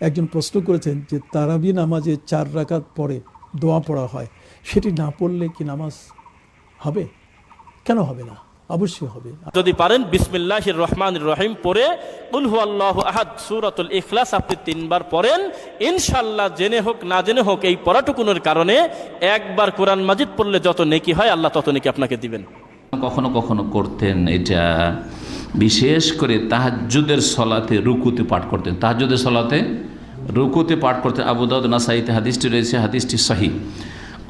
একজন প্রশ্ন করেছেন যে তারাবি নামাজে চার রাকাত পরে দোয়া পড়া হয় সেটি না পড়লে কি নামাজ হবে? কেন হবে না? অবশ্যই হবে। যদি পারেন বিসমিল্লাহির রহমান রহিম পরে উলহু আল্লাহ আহাদ সুরাতুল ইখলাস আপনি তিনবার পড়েন। ইনশাল্লাহ জেনে হোক না জেনে হোক এই পড়াটুকুনের কারণে একবার কোরআন মাজিদ পড়লে যত নেকি হয় আল্লাহ তত নেকি আপনাকে দিবেন। কখনো কখনো করতেন এটা বিশেষ করে তাহাজ্জুদের সলাতে রুকুতে পাঠ করতেন। তাহাজ্জুদের সলাতে রুকুতে পাঠ করতেন। আবু দাউদ নাসাইতে হাদিসটি রয়েছে হাদিসটি সহি।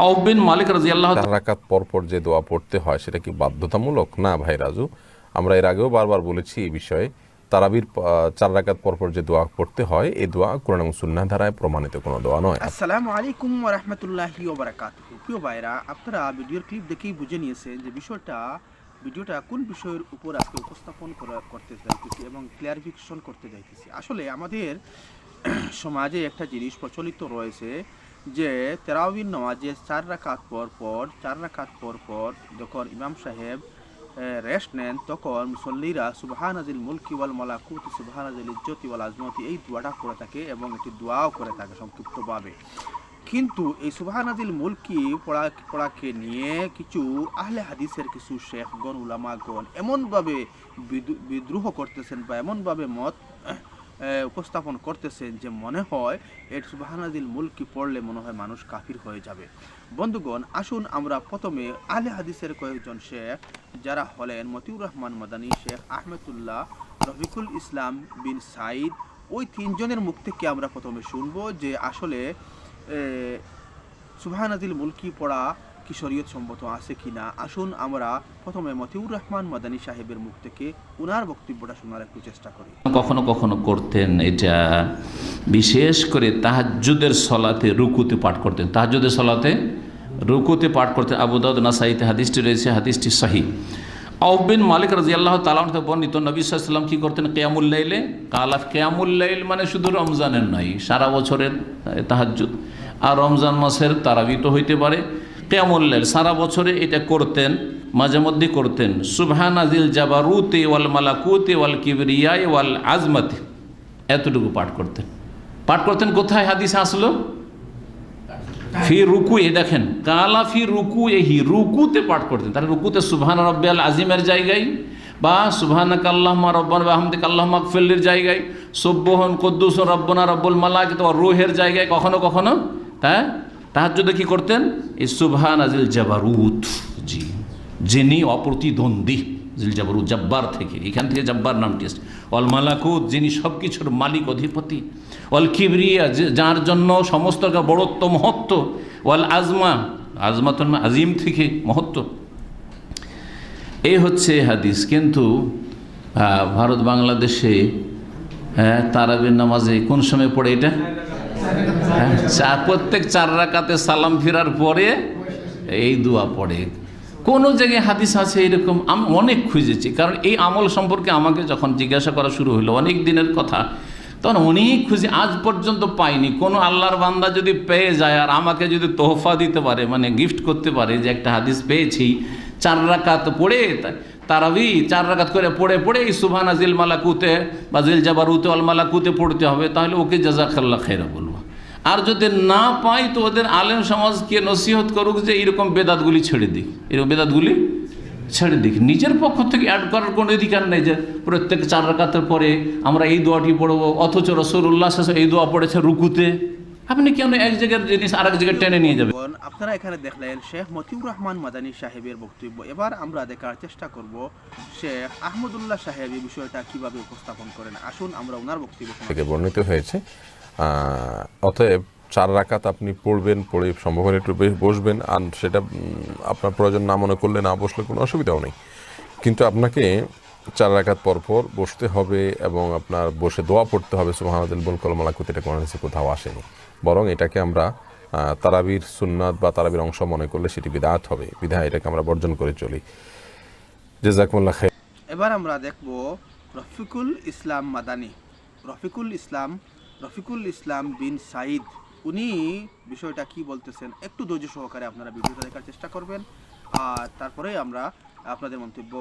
আউবিন মালিক রাজি আল্লাহ রাকাত পরপর যে দোয়া পড়তে হয় সেটা কি বাধ্যতামূলক? না ভাই রাজু আমরা এর আগেও বারবার বলেছি এই বিষয়ে। তারাবির চার রাকাত পরপর যে দোয়া পড়তে হয় এই দোয়া কোরআন এবং সুন্নাহ ধারায় প্রমাণিত কোনো দোয়া নয়। আসসালামু আলাইকুম রহমতুল্লাহি ওবরাকাতুহু প্রিয় ভাইরা আপনারা ভিডিওর ক্লিপ দেখেই বুঝে নিয়েছেন যে বিষয়টা ভিডিওটা কোন বিষয়ের উপর আজকে উপস্থাপন করা করতে যাইতেছি এবং ক্লিয়ারিফিকেশন করতে যাইতেছি? আসলে আমাদের সমাজে একটা জিনিস প্রচলিত রয়েছে যে তেরাউবিন নামাজে চার রাকাত পর পর, চার রাকাত পর পর যখন ইমাম সাহেব রেস্ট নেন, তখন মুসল্লিরা সুবাহানাজিল মুলকি ওয়াল মালাকুত সুবাহানাজিল ইজ্জতি ওয়াল আজমতি, এই দোয়াটা করে থাকে এবং একটি দোয়াও করে থাকে সংক্ষিপ্তভাবে। কিন্তু এই সুবাহানাজিল মুলকি পড়া, পড়াকে নিয়ে কিছু আহলে হাদিসের কিছু শেখগণ, উলামাগণ এমনভাবে বিদ্রু- বিদ্রোহ করতেছেন বা এমনভাবে মত উপস্থাপন করতেছেন যে মনে হয় এর সুবাহানাজিল মুলকি পড়লে মনে হয় মানুষ কাফির হয়ে যাবে। বন্ধুগণ, আসুন আমরা প্রথমে আহলে হাদিসের কয়েকজন শেখ, যারা হলেন মতিউর রহমান মাদানী, শেখ আহমেদুল্লাহ রফিকুল ইসলাম বিন সাইদ ওই তিনজনের মুখ থেকে আমরা প্রথমে শুনব যে আসলে সুবাহানাজিল মুলকি পড়া কি শরীয়ত সম্মত আছে কি না আসুন আমরা প্রথমে মতিউর রহমান মাদানী সাহেবের মুখ থেকে ওনার বক্তব্যটা শোনার একটু চেষ্টা করি। কখনো কখনো করতেন এটা, বিশেষ করে তাহাজ্জুদের সলাতে রুকুতে পাঠ করতেন। তাহাজুদের সলাতে রুকুতে পাঠ করতেন। আবু দাউদ নাসাইতে হাদিসটি রয়েছে, হাদিসটি সহি। আউবিন মালিক রাজি আল্লাহ থেকে বর্ণিত, নবী সাল্লাম কি করতেন? কেয়ামুল্লাইলে কালাফ কেয়ামুল্লাইল মানে শুধু রমজানের নাই সারা বছরের তাহাজ্জুদ। আর রমজান মাসের তারাবি তো হইতে পারে। কেয়ামুল্লাইল সারা বছরে এটা করতেন, মাঝে মধ্যে করতেন। সুবহানাজিল জাবারুতে ওয়াল মালাকুতে ওয়াল কিবরিয়ায় ওয়াল আজমাতে এতটুকু পাঠ করতেন। পাঠ করতেন কোথায়? হাদিস আসলো? ফি রুকু এ দেখেন, কালা ফি রুকু এহি রুকুতে পাঠ করতেন। তাহলে রুকুতে সুবহান রব্বিয়াল আজিমের জায়গায় বা সুবহান কাল্লাহ রব্বান আহমদিক আল্লাহ মাকফিল্লির জায়গায় সব্বহন কদ্দুস রব্বনা রব্বুল মালাক তোমার রুহের জায়গায় কখনো কখনো হ্যাঁ? তাহার যদি কি করতেন? এই সুবহান আজিল জাবারুত, জি, যিনি অপ্রতিদ্বন্দ্বী। জিল জাবরু জব্বার থেকে এখান থেকে জব্বার নামটি আসছে অল মালাকুত যিনি সব কিছুর মালিক অধিপতি। অল কিবরিয়া যার জন্য সমস্ত বড়ত্ব মহত্ব। ওয়াল আজমা আজমাতন আজিম থেকে মহত্ব। এই হচ্ছে হাদিস। কিন্তু ভারত বাংলাদেশে হ্যাঁ তারাবির নামাজে কোন সময় পড়ে এটা? হ্যাঁ, প্রত্যেক চার রাকাতে সালাম ফেরার পরে এই দোয়া পড়ে। কোনো জায়গায় হাদিস আছে এরকম? আমি অনেক খুঁজেছি। কারণ এই আমল সম্পর্কে আমাকে যখন জিজ্ঞাসা করা শুরু হলো অনেক দিনের কথা, তখন অনেক খুঁজে আজ পর্যন্ত পাইনি। কোনো আল্লাহর বান্দা যদি পেয়ে যায় আর আমাকে যদি তোহফা দিতে পারে মানে গিফট করতে পারে, যে একটা হাদিস পেয়েছি, চার রাকাত পড়ে তারাবি, চার রাকাত করে পড়ে পড়ে এই সুবহান আজিল মালাকুতে বা জিল জাবারুতে আল মালাকুতে পড়তে হবে, তাহলে ওকে জাজাকাল্লা খেরা বলব আর যদি না পাই তো ওদের আলেম সমাজকে নসিহত করুক যে এরকম বেদাতগুলি ছেড়ে দিক। এরকম বেদাতগুলি ছেড়ে দিক। নিজের পক্ষ থেকে অ্যাড করার কোনো অধিকার নেই যে প্রত্যেক চার রাকাতের পরে আমরা এই দোয়াটি পড়ব অথচ রসুল্লাহ এই দোয়া পড়েছে রুকুতে। আপনি কেন এক জায়গার জিনিস আর এক জায়গায় টেনে নিয়ে যাবেন? আপনারা এখানে দেখলেন শেখ মতিউর রহমান মাদানী সাহেবের বক্তব্য। এবার আমরা দেখার চেষ্টা করব শেখ আহমদুল্লাহ সাহেব এই বিষয়টা কীভাবে উপস্থাপন করেন। আসুন আমরা ওনার বক্তব্য থেকে বর্ণিত হয়েছে অতএব চার রাকাত আপনি পড়বেন, পড়ে সম্ভব একটু বসবেন, আর সেটা আপনার প্রয়োজন না মনে করলে না বসলে কোনো অসুবিধাও নেই। কিন্তু আপনাকে চার রাকাত পর পর বসতে হবে এবং আপনার বসে দোয়া পড়তে হবে সুহানাদিল বুল কলমালাকুত এটা কোনো কোথাও আসেনি। বরং এটাকে আমরা তারাবির সুন্নাত বা তারাবির অংশ মনে করলে সেটি বিদাত হবে, বিধায় এটাকে আমরা বর্জন করে চলি। জেজাকুল্লাহ এবার আমরা দেখব রফিকুল ইসলাম মাদানী। রফিকুল ইসলাম রফিকুল ইসলাম বিন সাইদ উনি বিষয়টা কি বলতেছেন একটু ধৈর্য সহকারে আপনারা ভিডিওটা দেখার চেষ্টা করবেন। আর তারপরে আমরা আপনাদের মন্তব্য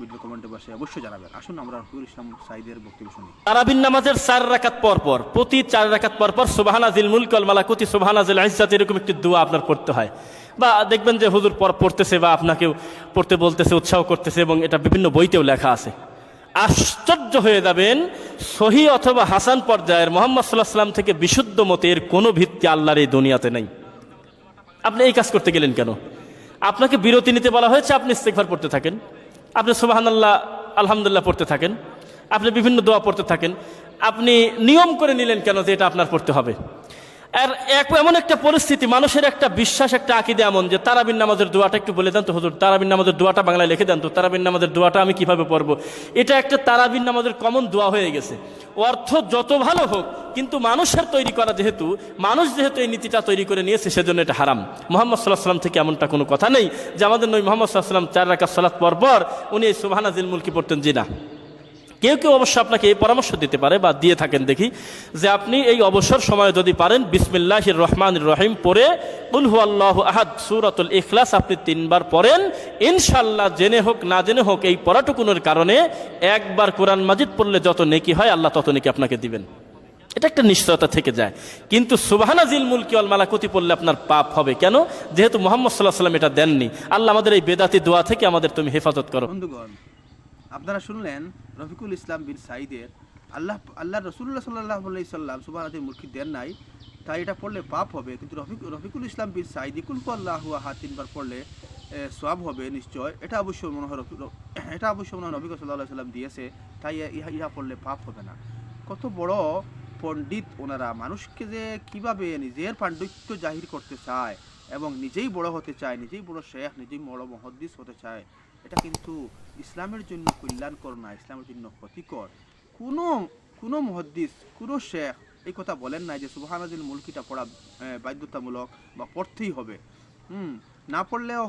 ভিডিও কমেন্টে বসে অবশ্যই জানাবেন। আসুন আমরা রফিকুল ইসলাম সাইদের বক্তব্য শুনি। তারাবিন নামাজের চার রাকাত পর পর, প্রতি চার রাকাত পর পর সুবাহানাজিল মুলকল মালাকুতি সুবাহানাজিল আইজাত এরকম একটি দোয়া আপনার পড়তে হয়। বা দেখবেন যে হুজুর পর পড়তেছে বা আপনাকেও পড়তে বলতেছে, উৎসাহ করতেছে এবং এটা বিভিন্ন বইতেও লেখা আছে। আশ্চর্য হয়ে যাবেন, সহি অথবা হাসান পর্যায়ের মোহাম্মদ সাল্লাহ সাল্লাম থেকে বিশুদ্ধ মতের কোনো ভিত্তি আল্লাহর এই দুনিয়াতে নেই। আপনি এই কাজ করতে গেলেন কেন? আপনাকে বিরতি নিতে বলা হয়েছে, আপনি ইস্তেকভার পড়তে থাকেন। আপনি সুবাহান আল্লাহ আলহামদুলিল্লাহ পড়তে থাকেন। আপনি বিভিন্ন দোয়া পড়তে থাকেন। আপনি নিয়ম করে নিলেন কেন যে এটা আপনার পড়তে হবে? আর এক এমন একটা পরিস্থিতি, মানুষের একটা বিশ্বাস, একটা আকিদে এমন যে তারাবিন নামাজের দোয়াটা একটু বলে দেন তো হুজুর। তারাবিন নামাজের দোয়াটা বাংলায় লিখে দেন তো তারাবিন নামাজের দোয়াটা আমি কীভাবে পড়ব? এটা একটা তারাবিন নামাজের কমন দোয়া হয়ে গেছে। অর্থ যত ভালো হোক, কিন্তু মানুষের তৈরি করা যেহেতু, মানুষ যেহেতু এই নীতিটা তৈরি করে নিয়েছে, সেজন্য এটা হারাম। মোহাম্মদ সাল্লাহ সাল্লাম থেকে এমনটা কোনো কথা নেই যে আমাদের নই মোহাম্মদ সাল্লাহ সাল্লাম চার রাকাত সালাত পর পর উনি এই সুবাহানাজিল মুলকি পড়তেন জি না কেউ কেউ অবশ্য আপনাকে এই পরামর্শ দিতে পারে বা দিয়ে থাকেন দেখি, যে আপনি এই অবসর সময়ে যদি পারেন বিসমিল্লাহ রহমান রহিম পরে উলহু আল্লাহ আহাদ, সুরাতুল ইখলাস আপনি তিনবার পড়েন। ইনশাল্লাহ জেনে হোক, না জেনে হোক, এই পড়াটুকুনের কারণে একবার কোরআন মাজিদ পড়লে যত নেকি হয়, আল্লাহ তত নেকি আপনাকে দিবেন। এটা একটা নিশ্চয়তা থেকে যায়। কিন্তু সুবাহানাজিল মুলকি আল মালাকুতি পড়লে আপনার পাপ হবে কেন? যেহেতু মোহাম্মদ সাল্লাহ সাল্লাম এটা দেননি। আল্লাহ আমাদের এই বেদাতি দোয়া থেকে আমাদের তুমি হেফাজত করো। আপনারা শুনলেন রফিকুল ইসলাম বিন সাইদের আল্লাহ আল্লাহ রসুল্লাহ সাল্লাহ সাল্লাম সুবাহানাদের মুরকি দেন নাই, তাই এটা পড়লে পাপ হবে, কিন্তু রফিক, রফিকুল ইসলাম বিন সাইদ কুলকু আল্লাহ হাত তিনবার পড়লে সব হবে নিশ্চয়। এটা অবশ্যই মনে হয় এটা অবশ্যই মনে হয় নবী সাল্লাহ সাল্লাম দিয়েছে, তাই ইহা ইহা পড়লে পাপ হবে না। কত বড় পণ্ডিত ওনারা, মানুষকে যে কীভাবে নিজের পাণ্ডিত্য জাহির করতে চায় এবং নিজেই বড় হতে চায়, নিজেই বড় শেখ, নিজেই বড় মহদ্দিস হতে চায় এটা কিন্তু ইসলামের জন্য কল্যাণকর না, ইসলামের জন্য ক্ষতিকর। কোনো কোনো মহদ্দিস, কোনো শেখ এই কথা বলেন নাই যে সুবাহানাদিল মুলকিটা পড়া বাধ্যতামূলক বা পড়তেই হবে। হুম, না পড়লেও,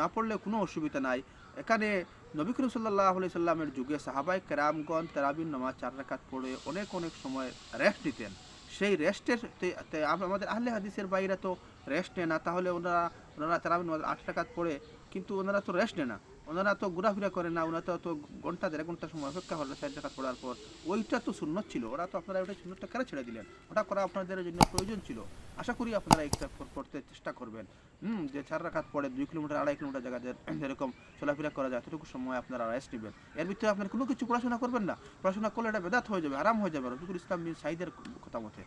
না পড়লে কোনো অসুবিধা নাই। এখানে নবী করিম সাল্লাহ আলি সাল্লামের যুগে সাহাবাই কেরামগণ তেরাবিন নামাজ চার রাকাত পড়ে অনেক অনেক সময় রেস্ট নিতেন। সেই রেস্টের আমাদের আহলে হাদিসের বাইরে তো রেস্ট নেয় না, তাহলে ওনারা ওনারা তেরাবিন আট রাকাত পড়ে, কিন্তু ওনারা তো রেস্ট নেয় না। ওনারা তো ঘোরাফেরা করে না, ওনারা তো ঘণ্টা, দেড় ঘণ্টা সময় অপেক্ষা হলো সাইড টাকা পড়ার পর। ওইটা তো সুন্নত ছিল, ওরা তো আপনারা ওটা সুন্নতটা কেন ছেড়ে দিলেন? ওটা করা আপনাদের জন্য প্রয়োজন ছিল। আশা করি আপনারা কর- করতে চেষ্টা করবেন। হুম, যে চার রাখাত পরে দুই কিলোমিটার, আড়াই কিলোমিটার জায়গা যেরকম চলাফেরা করা যায়, এতটুকু সময় আপনারা রেস্ট নেবেন। এর ভিতরে আপনার কোনো কিছু পড়াশোনা করবেন না। পড়াশোনা করলে এটা বেদাত হয়ে যাবে, আরাম হয়ে যাবে, রফিকুল ইসলাম বিন সাইদের কথা মতে।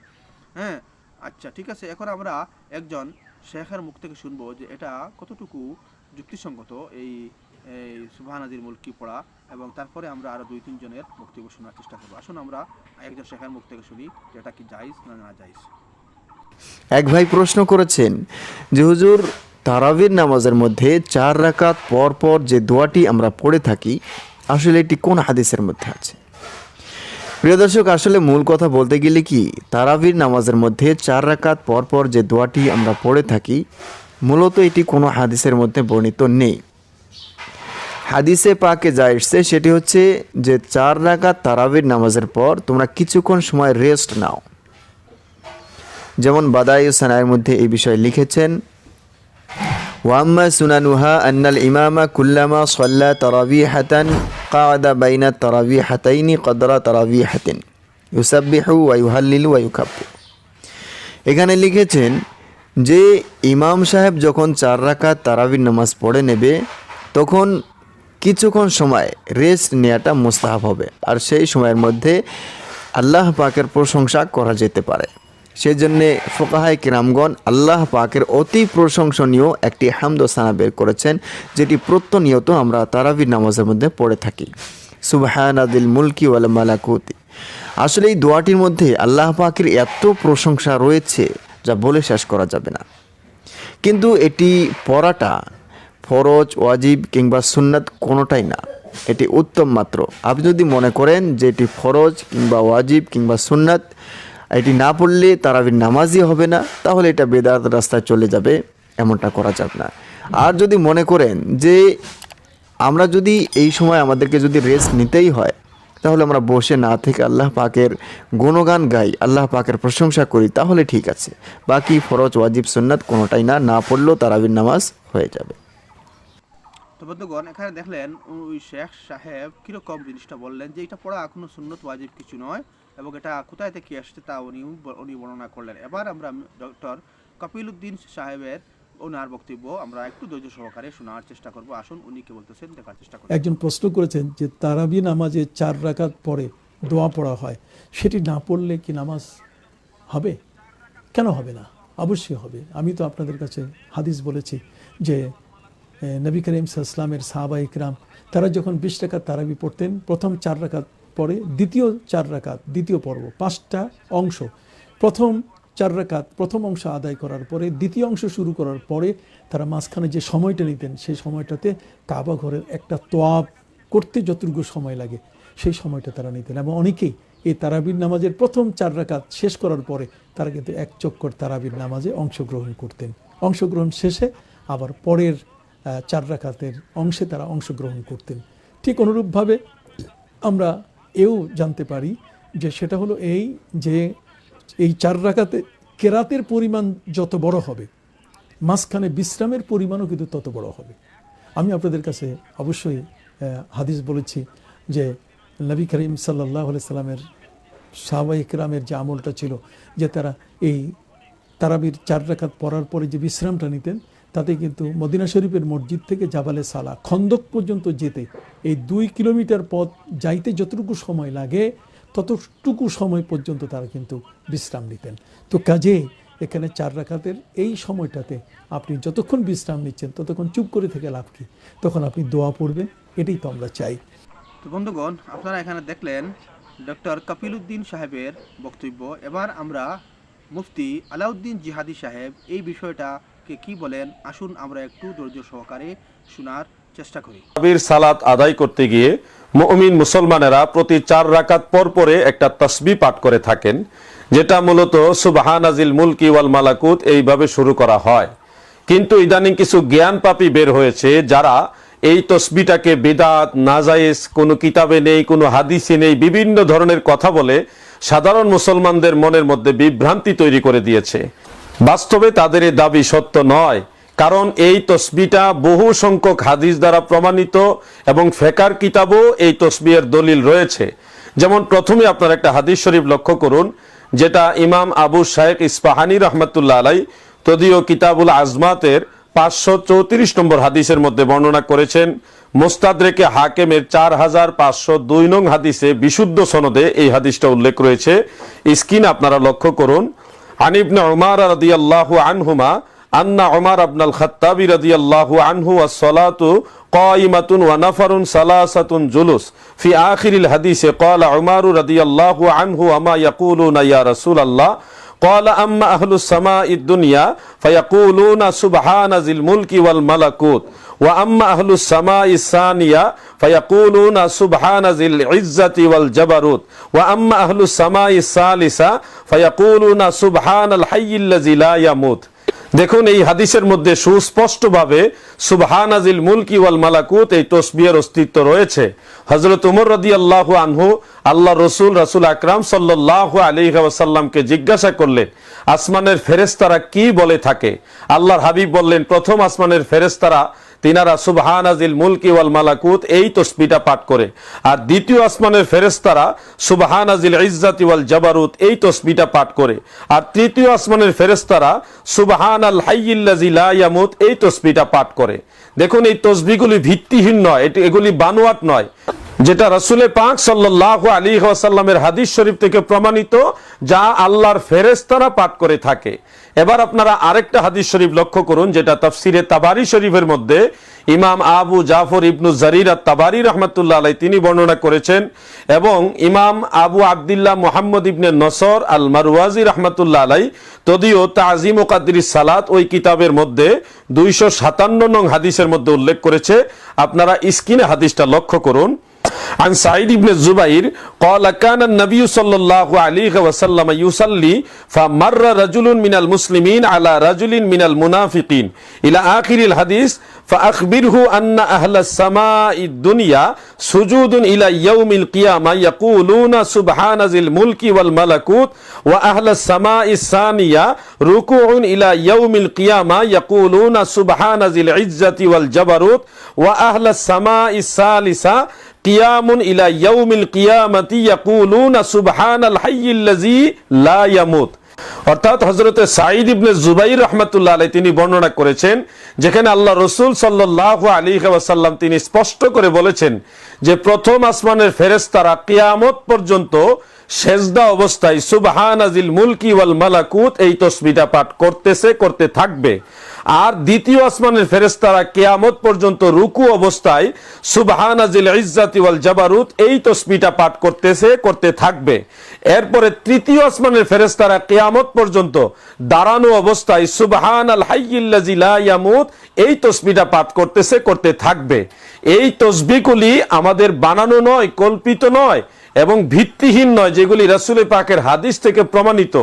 হ্যাঁ আচ্ছা ঠিক আছে, এখন আমরা একজন শেখের মুখ থেকে শুনব যে এটা কতটুকু যুক্তিসঙ্গত এই এই সুবহানাজির মুলকি পড়া এবং তারপরে আমরা আরও দুই তিনজনের বক্তব্য শোনার চেষ্টা করব। আসুন আমরা একজন শেখের মুখ থেকে শুনি যে এটা কি জাইজ না না জাইজ এক ভাই প্রশ্ন করেছেন যে, হুজুর, তারাবির নামাজের মধ্যে চার রাকাত পর পর যে দোয়াটি আমরা পড়ে থাকি, আসলে এটি কোন হাদিসের মধ্যে আছে? প্রিয় দর্শক, আসলে মূল কথা বলতে গেলে কি, তারাবির নামাজের মধ্যে চার রাকাত পর পর যে দোয়াটি আমরা পড়ে থাকি, মূলত এটি কোনো হাদিসের মধ্যে বর্ণিত নেই। হাদিসে পাকে যা এসছে, সেটি হচ্ছে যে চার রাকাত তারাবির নামাজের পর তোমরা কিছুক্ষণ সময় রেস্ট নাও। যেমন বাদাই সানায়ের মধ্যে এই বিষয়ে লিখেছেন ওয়াম্মা সুনানুহা আন্নাল ইমামা কুল্লামা সল্লা তারাবিহাতান কাদা বাইনা তারাবি হাতাইনি কদরা তারাবিহাতিন, ইউসাব্বিহু ওয়া ইউহাল্লিলু ওয়া ইউকাব্বির। এখানে লিখেছেন যে ইমাম সাহেব যখন চার রাকাত তারাবির নামাজ পড়ে নেবে, তখন কিছুক্ষণ সময় রেস্ট নেওয়াটা মোস্তাহাব হবে। আর সেই সময়ের মধ্যে আল্লাহ পাকের প্রশংসা করা যেতে পারে। সেই জন্যে ফোকাহায় কিরামগণ আল্লাহ পাকের অতি প্রশংসনীয় একটি হামদোসানা বের করেছেন, যেটি প্রত্যনিয়ত আমরা তারাবির নামাজের মধ্যে পড়ে থাকি। সুবাহান আদিল মুলকি ওয়াল মালাকুতি। আসলে এই দোয়াটির মধ্যে আল্লাহ পাকের এত প্রশংসা রয়েছে, যা বলে শেষ করা যাবে না। কিন্তু এটি পড়াটা ফরজ, ওয়াজিব কিংবা সুন্নাত কোনোটাই না। এটি উত্তম মাত্র। আপনি যদি মনে করেন যে এটি ফরজ কিংবা ওয়াজিব কিংবা সুন্নাত, এটি না পড়লে তারাবির নামাজই হবে না, তাহলে এটা বেদাত রাস্তায় চলে যাবে, এমনটা করা যাবে না। আর যদি মনে করেন যে আমরা যদি এই সময় আমাদেরকে যদি রেস্ট নিতেই হয়, তাহলে আমরা বসে না থেকে আল্লাহ পাকের গুণগান গাই, আল্লাহ পাকের প্রশংসা করি, তাহলে ঠিক আছে। বাকি ফরজ, ওয়াজিব, সুন্নাত কোনোটাই না না পড়লেও তারাবির নামাজ হয়ে যাবে। তো বন্ধুগণ, এখানে দেখলেন ওই শেখ সাহেব কীরকম জিনিসটা বললেন যে এটা পড়া কোনো সুন্নত, ওয়াজিব কিছু নয় এবং এটা কোথায় থেকে আসছে তা উনি উনি বর্ণনা করলেন। এবার আমরা ডক্টর কপিল উদ্দিন সাহেবের ওনার বক্তব্য আমরা একটু ধৈর্য সহকারে শোনার চেষ্টা করব। আসুন, উনি কি বলতেছেন দেখার চেষ্টা করব একজন প্রশ্ন করেছেন যে তারাবি নামাজে চার রাকাত পরে দোয়া পড়া হয়, সেটি না পড়লে কি নামাজ হবে? কেন হবে না? অবশ্যই হবে। আমি তো আপনাদের কাছে হাদিস বলেছি যে নবী করিম ইসলামের সাহাবা ইকরাম তারা যখন বিশ রাকাত তারাবি পড়তেন, প্রথম চার রাকাত পরে দ্বিতীয় চার রাকাত, দ্বিতীয় পর্ব, পাঁচটা অংশ, প্রথম চার রাকাত, প্রথম অংশ আদায় করার পরে, দ্বিতীয় অংশ শুরু করার পরে তারা মাঝখানে যে সময়টা নিতেন, সেই সময়টাতে কাবা ঘরের একটা তোয়াব করতে যতটুকু সময় লাগে, সেই সময়টা তারা নিতেন। এবং অনেকেই এই তারাবির নামাজের প্রথম চার রাকাত শেষ করার পরে তারা কিন্তু এক চক্কর তারাবির নামাজে অংশগ্রহণ করতেন। অংশগ্রহণ শেষে আবার পরের চার রাখাতের অংশে তারা অংশগ্রহণ করতেন। ঠিক অনুরূপভাবে আমরা এও জানতে পারি যে সেটা হলো এই যে এই চার রাকাতে কেরাতের পরিমাণ যত বড় হবে, মাঝখানে বিশ্রামের পরিমাণও কিন্তু তত বড় হবে। আমি আপনাদের কাছে অবশ্যই হাদিস বলেছি যে নবী করিম সাল্লাহ সাল্লামের সাহাবা ইকরামের যে আমলটা ছিল, যে তারা এই তারাবির চার রাকাত পড়ার পরে যে বিশ্রামটা নিতেন তাতে কিন্তু মদিনা শরীফের মসজিদ থেকে জাবালে সালা খন্দক পর্যন্ত যেতে এই দুই কিলোমিটার পথ যাইতে যতটুকু সময় লাগে, ততটুকু সময় পর্যন্ত তারা কিন্তু বিশ্রাম নিতেন। তো কাজেই এখানে চার রাখাতের এই সময়টাতে আপনি যতক্ষণ বিশ্রাম নিচ্ছেন, ততক্ষণ চুপ করে থেকে লাভ কি? তখন আপনি দোয়া পড়বেন, এটাই তো আমরা চাই। তো বন্ধুগণ, আপনারা এখানে দেখলেন ডক্টর কপিল উদ্দিন সাহেবের বক্তব্য। এবার আমরা মুফতি আলাউদ্দিন জিহাদি সাহেব এই বিষয়টাকে কি বলেন? আসুন আমরা একটু ধৈর্য সহকারে শোনার চেষ্টা করি। তারাবির সালাত আদায় করতে গিয়ে মুমিন মুসলমানেরা প্রতি চার রাকাত পর পরে একটা তসবি পাঠ করে থাকেন, যেটা মূলত সুবাহান আজিল মুলকি ওয়াল মালাকুত এইভাবে শুরু করা হয়। কিন্তু ইদানিং কিছু জ্ঞান পাপী বের হয়েছে যারা এই তসবিটাকে বেদাত, নাজায়েজ, কোনো কিতাবে নেই, কোনো হাদিসে নেই, বিভিন্ন ধরনের কথা বলে সাধারণ মুসলমানদের মনের মধ্যে বিভ্রান্তি তৈরি করে দিয়েছে। বাস্তবে তাদের দাবি সত্য নয়, কারণ এই তসবিটা বহু সংখ্যক হাদিস দ্বারা প্রমাণিত এবং ফেকার কিতাবও এই তসবির দলিল রয়েছে। যেমন প্রথমে আপনার একটা হাদিস শরীফ লক্ষ্য করুন, যেটা ইমাম আবু শাহেক ইস্পাহানি রহমতুল্লাহ আলাই তদীয় কিতাবুল আজমাতের পাঁচশো চৌত্রিশ নম্বর হাদিসের মধ্যে বর্ণনা করেছেন, মোস্তাদরেকে হাকেমের চার হাজার পাঁচশো দুই নং হাদিসে বিশুদ্ধ সনদে এই হাদিসটা উল্লেখ রয়েছে। স্কিন আপনারা লক্ষ্য করুন আনিবনে উমার রাদিয়াল্লাহু আনহুমা আন্না উমার আবনাল খাত্তাবি রাদিয়াল্লাহু আনহু ওয়াস-সালাতু قائمة ونفر ثلاثة جلوس في آخر الحديث قال عمر رضي الله عنه وما يقولون يا رسول الله قال أما أهل السماء الدنيا فيقولون سبحان ذي الملك والملكوت وأما أهل السماء الثانية فيقولون سبحان ذي العزة والجبروت وأما أهل السماء الثالثة فيقولون سبحان الحي الذي لا يموت দেখুন এই হাদিসের মধ্যে সুস্পষ্টভাবে সুবহানাজিল মুলকি ওয়াল মালাকুত এই তসবিহের অস্তিত্ব রয়েছে হজরত উমর রদি আল্লাহ আনহু আল্লাহ রসুল রাসুল আকরাম সাল্লাহ আলী ওয়াসাল্লামকে জিজ্ঞাসা করলেন আসমানের ফেরেস্তারা কি বলে থাকে আল্লাহর হাবিব বললেন প্রথম আসমানের ফেরেস্তারা তিনারা সুবহান আজিল মুলকি ওয়াল মালাকুত, এই তসবিটা পাঠ করে। আর দ্বিতীয় আসমানের ফেরেস্তারা সুবহান আজিল ইজ্জাতি ওয়াল জাবারুত, এই তসবিটা পাঠ করে। আর তৃতীয় আসমানের ফেরেস্তারা সুবহান আল হাইয়িল্লাজি লা এই তসবিটা পাঠ করে। দেখুন, এই তসবিগুলি ভিত্তিহীন নয়, এটি এগুলি বানোয়াট নয়। যেটা রসুলে পাক সাল্লাহ আলী ওয়াসাল্লামের হাদিস শরীফ থেকে প্রমাণিত, যা আল্লাহর ফেরেস্তারা পাঠ করে থাকে। এবার আপনারা আরেকটা হাদিস শরীফ লক্ষ্য করুন, যেটা তফসিরে তাবারি শরীফের মধ্যে ইমাম আবু জাফর ইবনু জারির আর তাবারি রহমতুল্লাহ আলাই তিনি বর্ণনা করেছেন, এবং ইমাম আবু আবদুল্লাহ মোহাম্মদ ইবনে নসর আল মারওয়াজি রহমতুল্লাহ আলাই তদিও তাজিম ওকাদির সালাত ওই কিতাবের মধ্যে দুইশো সাতান্ন নং হাদিসের মধ্যে উল্লেখ করেছে। আপনারা স্ক্রিনে হাদিসটা লক্ষ্য করুন। عن سعيد بن الزبير قال كان النبي صلى الله عليه وسلم يصلي فمر رجل من المسلمين على رجل من المنافقين. إلى آخر الحديث فأخبره أن أهل السماء الدنيا سجود إلى يوم القيامة يقولون سبحان ذي الملك والملكوت وأهل السماء الثانية ركوع إلى يوم القيامة يقولون سبحان ذي العزة والجبروت وأهل السماء الثالثة কিয়ামুন ইলা ইয়াউমিল কিয়ামাতি ইয়াকুলুনা সুবহানাল হাইয়িল্লাযী লা ইয়ামুত। অর্থাৎ হজরতে সাঈদ ইবনে জুবাই রহমতুল্লাহ আলাই তিনি বর্ণনা করেছেন, যেখানে আল্লাহ রসুল সাল্লাহ আলী সাল্লাম তিনি স্পষ্ট করে বলেছেন যে প্রথম আসমানের ফেরেস্তারা কিয়ামত পর্যন্ত সেজদা অবস্থায় সুবহান আজিল মুলকি ওয়াল মালাকুত, এই তসবিটা পাঠ করতেছে, করতে থাকবে। আর দ্বিতীয় আসমানের ফেরেস্তারা কেয়ামত পর্যন্ত রুকু অবস্থায় সুবহান আজিল ওয়াল জাবারুত, এই তসবিটা পাঠ করতেছে, করতে থাকবে। এরপরে তৃতীয় আসমানের ফেরেস্তারা কেয়ামত পর্যন্ত দাঁড়ানো অবস্থায় সুবহান আল হাইয়িল্লাজি লা ইয়ামুত, এই তসবিটা পাঠ করতেছে, করতে থাকবে। এই তসবিগুলি আমাদের বানানো নয়, কল্পিত নয় এবং ভিত্তিহীন নয়, যেগুলি রাসূল পাকের হাদিস থেকে প্রমাণিত।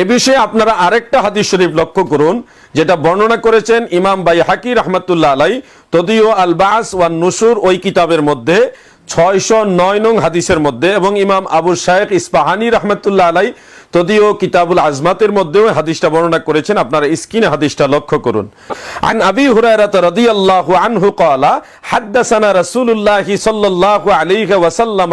এ বিষয়ে আপনারা আরেকটা হাদিস শরীফ লক্ষ্য করুন, যেটা বর্ণনা করেছেন ইমাম বাই হাকি রহমতুল্লাহ আলাই তদিও আলবাস ওয়ান নুসুর ওই কিতাবের মধ্যে, ছয়শো নয় নং হাদিসের মধ্যে, এবং ইমাম আবু শাহেক ইস্পাহানি রহমতুল্লাহ আলাই তদিও কিতাবুল আজমাতের মধ্যেও হাদিসটা বর্ণনা করেছেন আপনারা স্ক্রিনে হাদিসটা লক্ষ্য করুন عن أبي هريرة رضي الله عنه قال حدثنا رسول الله صلى الله عليه وسلم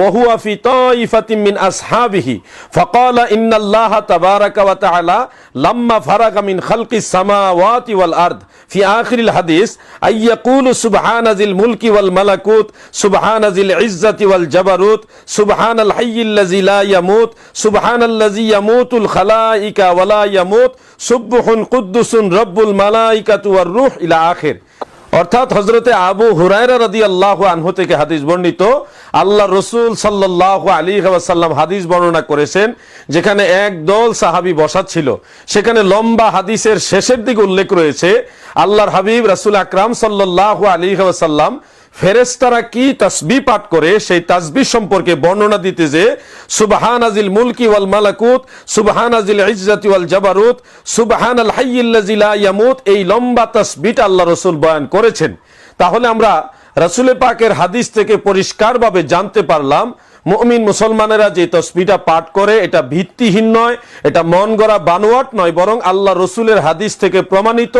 وهو في طائفة من أصحابه فقال إن الله تبارك وتعالى لما فرغ من خلق السماوات والأرض في آخر الحديث أن يقول سبحان ذي الملك والملكوت سبحان ذي العزة والجبروت سبحان الحي الذي لا يموت سبحان অর্থাৎ হজরতে আবু হুরায়রা রাদি আল্লাহ আনহু থেকে হাদিস বর্ণিত, আল্লাহ রসুল সাল্লাহ আলী সাল্লাম হাদিস বর্ণনা করেছেন, যেখানে এক দল সাহাবি বসাচ্ছিল। সেখানে লম্বা হাদিসের শেষের দিকে উল্লেখ রয়েছে, আল্লাহর হাবিব রাসুল আকরাম সাল্লাহ আলী সাল্লাম ফেরেস্তারা কি তাসবি পাঠ করে, সেই তাসবি সম্পর্কে বর্ণনা দিতে যে সুবহান আজিল মুলকি ওয়াল মালাকুত সুবহান আজিল ইজ্জাতি ওয়াল জাবারুত সুবহান আল হাইয়িল্লাজি লা ইয়ামুত, এই লম্বা তাসবিটা আল্লাহ রাসূল বয়ান করেছেন। তাহলে আমরা রাসূলের পাকের হাদিস থেকে পরিষ্কারভাবে জানতে পারলাম, মুমিন মুসলমানেরা যে তসবিটা পাঠ করে, এটা ভিত্তিহীন নয়, এটা মন গড়া বানোয়াট নয়, বরং আল্লাহ রসুলের হাদিস থেকে প্রমাণিত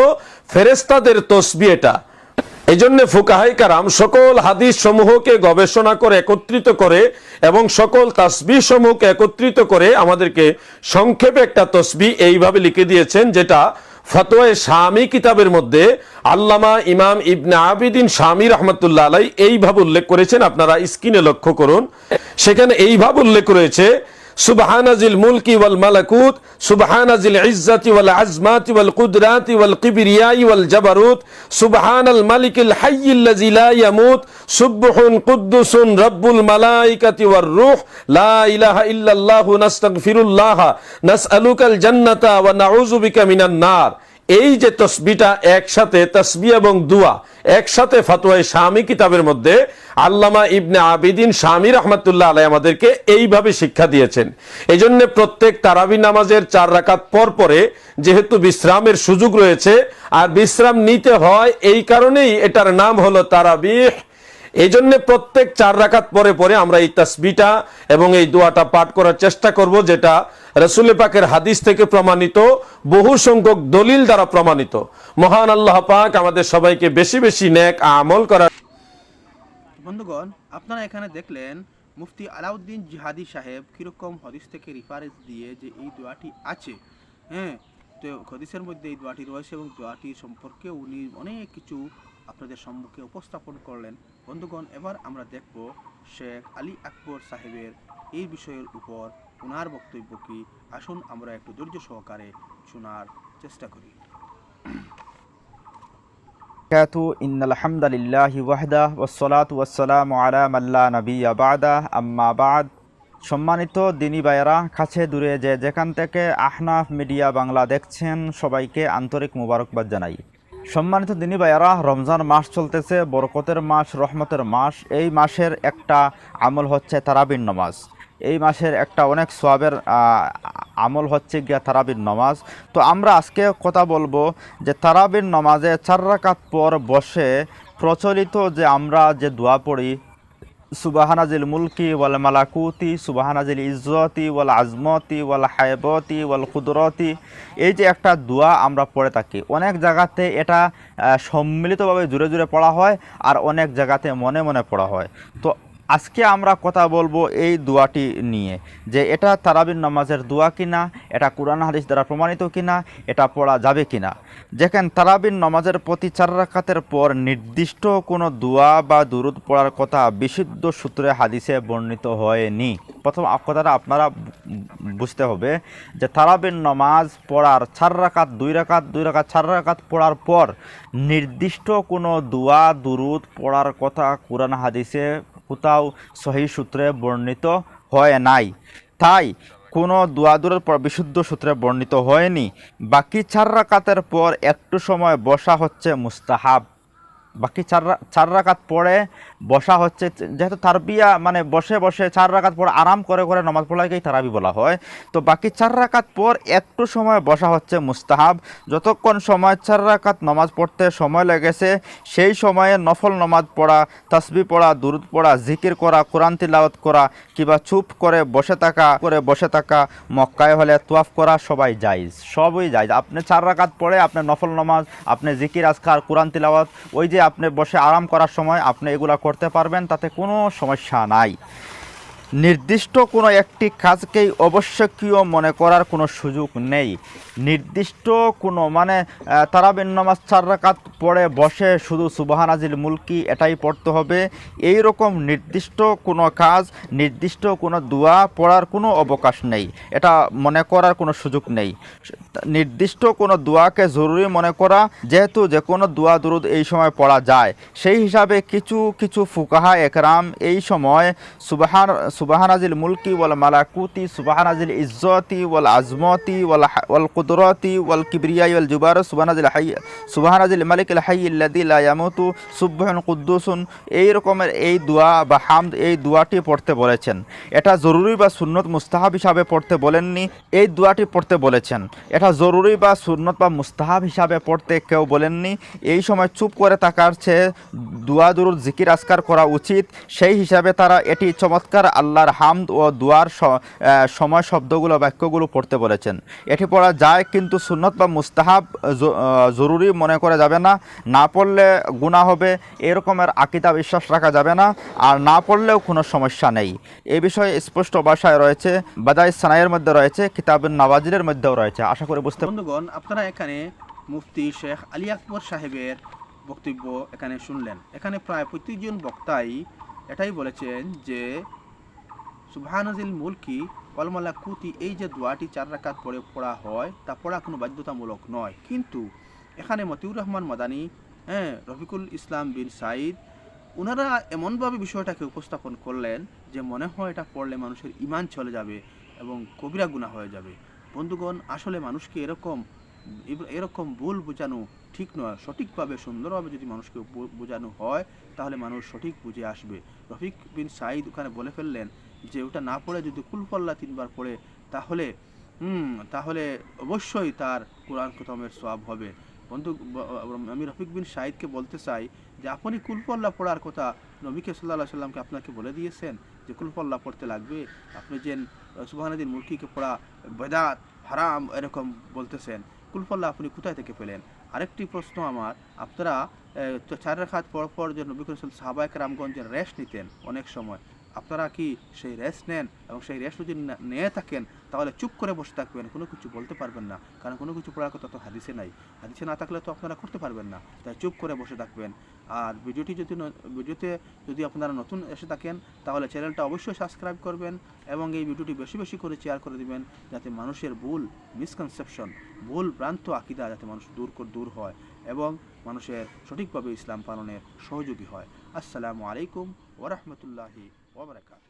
ফেরেস্তাদের তসবি এটা। এই জন্য ফুকাহাই কারাম সকল হাদিস সমূহকে গবেষণা করে একত্রিত করে এবং সকল তাসবি সমূহকে একত্রিত করে আমাদেরকে সংক্ষেপে একটা তসবি এইভাবে লিখে দিয়েছেন, যেটা ফতোয় স্বামী কিতাবের মধ্যে আল্লামা ইমাম ইবনে আবিদিন স্বামী রহমতুল্লাহ আলাই এইভাবে উল্লেখ করেছেন। আপনারা স্ক্রিনে লক্ষ্য করুন। সেখানে এইভাবে উল্লেখ রয়েছে সুবহানাজিল মুলকি ওয়াল মালাকুত, সুবহানাজিল ইজ্জাতি ওয়াল আজমাতি ওয়াল কুদরাতি ওয়াল কিবরিয়াই ওয়াল জাবারুত, সুবহানাল মালিকিল হাইয়িল্লাযী লা ইয়ামুত, সুবহুন কুদ্দুসুন রব্বুল মালাইকাতি ওয়ার রূহ, লা ইলাহা ইল্লাল্লাহু নাস্তাগফিরুল্লাহ, নাসআলুকাল জান্নাতা ওয়া নাউযু বিকা মিনান নার। এই যে তসবিটা একসাথে তসবি এবং দুয়া, একসাথে ফতোয়ায় স্বামী কিতাবের মধ্যে আল্লামা ইবনে আবিদিন স্বামী রহমতুল্লাহ আলাই আমাদেরকে এইভাবে শিক্ষা দিয়েছেন। এই জন্য প্রত্যেক তারাবি নামাজের চার রাকাত পর পরে যেহেতু বিশ্রামের সুযোগ রয়েছে, আর বিশ্রাম নিতে হয় এই কারণেই এটার নাম হলো তারাবিহ। এই জন্য প্রত্যেক চার রাকাত পরে পরে আমরা এই তসবিটা এবং এই দোয়াটা পাঠ করার চেষ্টা করব, যেটা রসুল পাকের হাদিস থেকে প্রমাণিত, বহু সংখ্যক দলিল দ্বারা প্রমাণিত। মহান আল্লাহ পাক আমাদের সবাইকে বেশি বেশি ন্যাক আমল করার বন্ধুগণ, আপনারা এখানে দেখলেন মুফতি আলাউদ্দিন জিহাদি সাহেব কীরকম হদিস থেকে রিফারেন্স দিয়ে যে এই দোয়াটি আছে। হ্যাঁ তো হদিসের মধ্যে এই দোয়াটি রয়েছে এবং দোয়াটি সম্পর্কে উনি অনেক কিছু আপনাদের সম্মুখে উপস্থাপন করলেন। বন্ধুগণ, এবার আমরা দেখব শেখ আলী আকবর সাহেবের এই বিষয়ের উপর ওনার বক্তব্য কি? আসুন আমরা একটু ধৈর্য সহকারে শোনার চেষ্টা করি। ইন্নাল হামদালিল্লাহি ওয়াহদা ওয়াসসালাতু ওয়াসসালামু আলা মাল্লা নাবিয়্যা বাদা, আম্মা বাদ। সম্মানিত দিনী ভাইয়েরা, কাছে দূরে যে যেখান থেকে আহনাফ মিডিয়া বাংলা দেখছেন, সবাইকে আন্তরিক মোবারকবাদ জানাই। সম্মানিত দিনী ভাইয়ারা, রমজান মাস চলতেছে, বরকতের মাস, রহমতের মাস। এই মাসের একটা আমল হচ্ছে তারাবিন নামাজ। এই মাসের একটা অনেক সোয়াবের আমল হচ্ছে গিয়া তারাবির নমাজ। তো আমরা আজকে কথা বলব যে তারাবির নমাজে চার রাকাত পর বসে প্রচলিত যে আমরা যে দোয়া পড়ি, সুবাহানাজিল মুলকি ওয়াল মালাকুতি, সুবাহানাজিল ইজ্জতি ওয়াল আজমতি ওয়াল হায়বতি ওয়াল কুদরতি, এই যে একটা দোয়া আমরা পড়ে থাকি। অনেক জায়গাতে এটা সম্মিলিতভাবে জুড়ে জুড়ে পড়া হয় আর অনেক জায়গাতে মনে মনে পড়া হয়। তো আজকে আমরা কথা বলব এই দোয়াটি নিয়ে, যে এটা তারাবির নামাজের দোয়া কিনা, এটা কোরআন হাদিস দ্বারা প্রমাণিত কিনা, এটা পড়া যাবে কিনা। যেখানে তারাবির নামাজের প্রতি চার রাকাতের পর নির্দিষ্ট কোনো দোয়া বা দুরুদ পড়ার কথা বিশুদ্ধ সূত্রে হাদিসে বর্ণিত হয়নি। প্রথম কথাটা আপনারা বুঝতে হবে যে তারাবির নামাজ পড়ার চার রাকাত, দুই রাকাত দুই রাকাত, চার রাকাত পড়ার পর নির্দিষ্ট কোনো দোয়া, দুরুদ পড়ার কথা কোরআন হাদিসে কোথাও সহি সূত্রে বর্ণিত হয় নাই। তাই কোনো দুয়াদুরের পর বিশুদ্ধ সূত্রে বর্ণিত হয়নি। বাকি চার রাকাতের পর একটু সময় বসা হচ্ছে মুস্তাহাব। বাকি চার চার রাকাত পড়ে বসা হচ্ছে, যেহেতু তারবিয়া মানে বসে বসে চার রাকাত পর আরাম করে করে নামাজ পড়াকেই তারাবি বলা হয়। তো বাকি চার রাকাত পর একটু সময় বসা হচ্ছে মুস্তাহাব। যতক্ষণ সময় চার রাকাত নামাজ পড়তে সময় লেগেছে, সেই সময়ে নফল নমাজ পড়া, তাসবি পড়া, দুরুদ পড়া, জিকির করা, কোরআন তিলাওয়াত করা, কিংবা চুপ করে বসে থাকা, করে বসে থাকা, মক্কায় হলে তোয়াফ করা সবাই জায়েজ, সবই জায়েজ। আপনি চার রাকাত পড়ে আপনি নফল নমাজ, আপনি জিকির, আজকার, কোরআন তিলাওয়াত, ওই যে আপনি বসে আরাম করার সময় আপনি এগুলা করতে পারবেন তাতে কোনো সমস্যা নাই। নির্দিষ্ট কোনো একটি কাজকেই অবশ্যকীয় মনে করার কোনো সুযোগ নেই। নির্দিষ্ট কোনো মানে তারাবিন নামাজ চার রাকাত পড়ে বসে শুধু সুবাহানাজিল মুলকি এটাই পড়তে হবে। এই রকম নির্দিষ্ট কোনো কাজ, নির্দিষ্ট কোনো দোয়া পড়ার কোনো অবকাশ নেই। এটা মনে করার কোনো সুযোগ নেই। নির্দিষ্ট কোনো দোয়াকে জরুরি মনে করা, যেহেতু যে কোনো দোয়া দুরুদ এই সময় পড়া যায়। সেই হিসাবে কিছু কিছু ফুকাহা একরাম এই সময় সুবাহান সুবাহানাজিল মুলকি ওয়াল মালাকুতি সুবাহানাজিল ইজ্জতি ওয়াল আজমতি ওয়াল ওয়াল কুদরতি ওয়াল কিবরিয়াই ওয়াল জুবার সুবাহানাজিল হাই সুবাহানাজিল মালিকুল হাই ইল্লাদি লা ইয়ামুতু, সুবহান কুদ্দুসুন। এই রকমের এই দোয়া বা হামদ, এই দোয়াটি পড়তে বলেছেন। এটা জরুরি বা সুন্নত মুস্তাহাব হিসাবে পড়তে বলেননি, এই দোয়াটি পড়তে বলেছেন। এটা জরুরি বা সুন্নত বা মুস্তাহাব হিসাবে পড়তে কেউ বলেননি। এই সময় চুপ করে থাকার চেয়ে দোয়া, দুরুদ, জিকির আসকার করা উচিত। সেই হিসাবে তারা এটি চমৎকার আল্লাহর হামদ ও দুয়ার সময় শব্দগুলো, বাক্যগুলো পড়তে বলেছেন। এটি পড়া যায় কিন্তু সুন্নত বা মুস্তাহাব জরুরি মনে করা যাবে না। না পড়লে গুণা হবে, এরকমের আকিদা বিশ্বাস রাখা যাবে না। আর না পড়লেও কোনো সমস্যা নেই। এ বিষয়ে স্পষ্ট ভাষায় রয়েছে, বাদাই সানাইয়ের মধ্যে রয়েছে কিতাবের নওয়াজিরের মধ্যেও রয়েছে। আশা করি বুঝতে বন্ধুগণ, আপনারা এখানে মুফতি শেখ আলী আকবর সাহেবের বক্তব্য এখানে শুনলেন। এখানে প্রায় প্রত্যেকজন বক্তাই এটাই বলেছেন যে সুবহানাজিল মুলকি ওয়ালমালা কুতি এই যে দোয়াটি চার রাকাত পড়ে পড়া হয়, তা পড়া কোনো বাধ্যতামূলক নয়। কিন্তু এখানে মতিউর রহমান মাদানী হ্যাঁ রফিকুল ইসলাম বিন সাইদ ওনারা এমনভাবে বিষয়টাকে উপস্থাপন করলেন যে মনে হয় এটা পড়লে মানুষের ইমান চলে যাবে এবং কবিরা গুণা হয়ে যাবে। বন্ধুগণ, আসলে মানুষকে এরকম এরকম ভুল বোঝানো ঠিক নয়। সঠিকভাবে, সুন্দরভাবে যদি মানুষকে বোঝানো হয়, তাহলে মানুষ সঠিক বুঝে আসবে। রফিক বিন সাইদ ওখানে বলে ফেললেন যে ওটা না পড়ে যদি কুলফল্লা তিনবার পড়ে, তাহলে তাহলে অবশ্যই তার কোরআন খতমের সব হবে। বন্ধু আমি রফিক বিন সাইদকে বলতে চাই যে, আপনি কুলফল্লা পড়ার কথা নবীকে সাল্লাহ সাল্লামকে আপনাকে বলে দিয়েছেন যে, কুলফল্লা পড়তে লাগবে? আপনি যে সুবাহানদিন মুরকিকে পড়া বেদাত, হারাম, এরকম বলতেছেন, কুলফল্লা আপনি কোথায় থেকে পেলেন? আরেকটি প্রশ্ন আমার, আপনারা চার রেখাত পর পর যে নবী সাহাবায়ক রামগঞ্জের রেস্ট নিতেন অনেক সময় আপনারা কি সেই রেস্ট নেন এবং সেই রেস্ট যদি নিয়ে থাকেন, তাহলে চুপ করে বসে থাকবেন, কোনো কিছু বলতে পারবেন না। কারণ কোনো কিছু পড়ার কথা তো হাদিসে নাই। হাদিসে না থাকলে তো আপনারা করতে পারবেন না। তাই চুপ করে বসে থাকবেন। আর ভিডিওটি যদি ভিডিওতে যদি আপনারা নতুন এসে থাকেন, তাহলে চ্যানেলটা অবশ্যই সাবস্ক্রাইব করবেন এবং এই ভিডিওটি বেশি বেশি করে শেয়ার করে দিবেন, যাতে মানুষের ভুল মিসকনসেপশন ভুল ভ্রান্ত আকিদা যাতে মানুষ দূর দূর হয় এবং মানুষের সঠিকভাবে ইসলাম পালনের সহযোগী হয়। আসসালামু আলাইকুম ওরহমতুল্লাহি Ó, molecada.